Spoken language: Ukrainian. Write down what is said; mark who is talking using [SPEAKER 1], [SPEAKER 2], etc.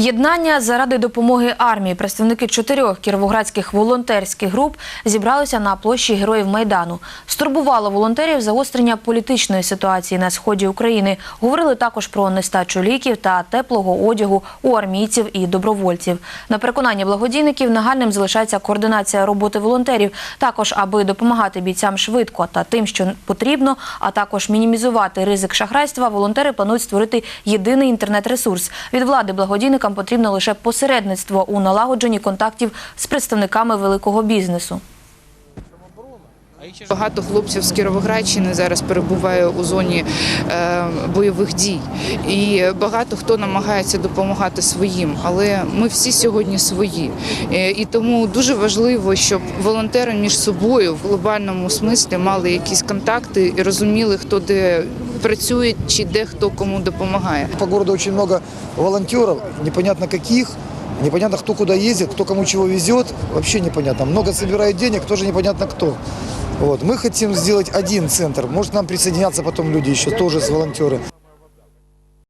[SPEAKER 1] Єднання заради допомоги армії. Представники чотирьох кіровоградських волонтерських груп зібралися на площі Героїв Майдану. Стурбувало волонтерів загострення політичної ситуації на сході України. Говорили також про нестачу ліків та теплого одягу у армійців і добровольців. На переконання благодійників нагальним залишається координація роботи волонтерів, також аби допомагати бійцям швидко та тим, що потрібно, а також мінімізувати ризик шахрайства. Волонтери планують створити єдиний інтернет-ресурс. Від влади благодійникам потрібно лише посередництво у налагодженні контактів з представниками великого бізнесу.
[SPEAKER 2] Багато хлопців з Кіровоградщини зараз перебуває у зоні е, бойових дій, і багато хто намагається допомагати своїм, але ми всі сьогодні свої. Е, і тому дуже важливо, щоб волонтери між собою в глобальному смислі мали якісь контакти і розуміли, хто де працює чи де хто кому допомагає.
[SPEAKER 3] По городу очень много волонтеров, непонятно каких, непонятно кто куда ездит, кто кому чего везет, вообще непонятно. Много собирает денег, тоже непонятно кто. Вот. Мы хотим сделать один центр, может нам присоединятся потом люди еще тоже с волонтеры.